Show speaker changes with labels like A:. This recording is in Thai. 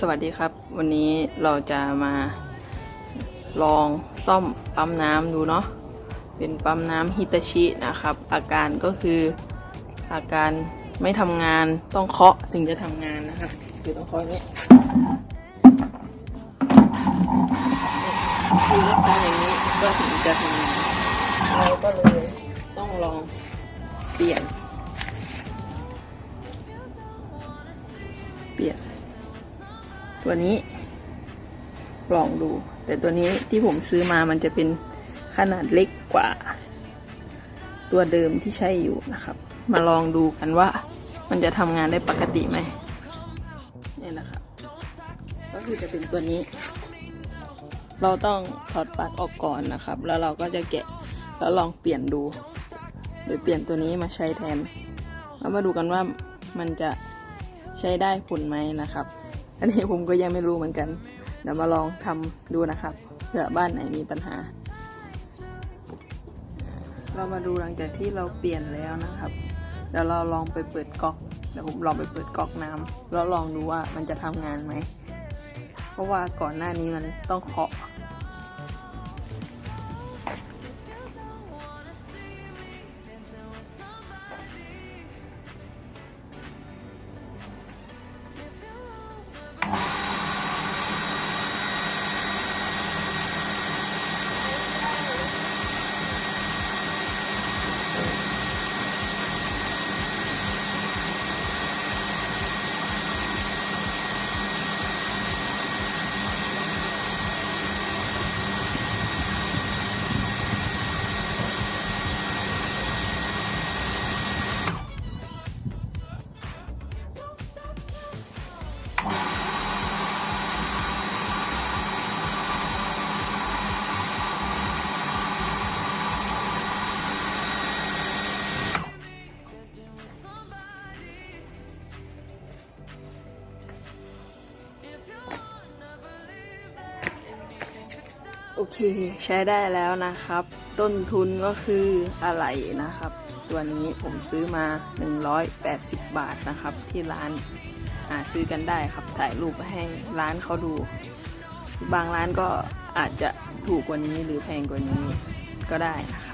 A: สวัสดีครับ วันนี้เราจะมาลองซ่อมปั๊มน้ำดูเนาะเป็นปั๊มน้ำฮิตาชินะครับ อาการก็คืออาการไม่ทำงานต้องเคาะถึงจะทำงานนะครับคือต้องเคาะนี้คือต้องเคาะอย่างนี้ก็ถึงจะทำงานเราก็เลยต้องลองเปลี่ยนเปลี่ยน ตัวนี้ลองดู แต่ตัวนี้ที่ผมซื้อมามันจะเป็นขนาดเล็กกว่า ตัวเดิมที่ใช้อยู่นะครับ มาลองดูกันว่ามันจะทำงานได้ปกติไหมนี่นะครับก็คือจะเป็นตัวนี้ เราต้องถอดปลั๊กออกก่อนนะครับ แล้วเราก็จะแกะแล้วลองเปลี่ยนดูโดยเปลี่ยนตัวนี้มาใช้แทนแล้วมาดูกันว่ามันจะใช้ได้ผลไหมนะครับ อันนี้ผมก็ยังไม่รู้เหมือนกัน เดี๋ยวมาลองทำดูนะครับเผื่อบ้านไหนมีปัญหา เรามาดูหลังจากที่เราเปลี่ยนแล้วนะครับ เดี๋ยวเราลองไปเปิดก๊อกเดี๋ยวผมลองไปเปิดก๊อกน้ำแล้วลองดูว่ามันจะทำงานไหม เพราะว่าก่อนหน้านี้มันต้องเคาะ โอเคใช้ได้แล้วนะครับ ต้นทุนก็คืออะไรนะครับ ตัวนี้ผมซื้อมา 180 บาทนะครับ ที่ร้านหาซื้อกันได้ครับถ่ายรูปไปให้ร้านเขาดู บางร้านก็อาจจะถูกกว่านี้หรือแพงกว่านี้ก็ได้นะครับ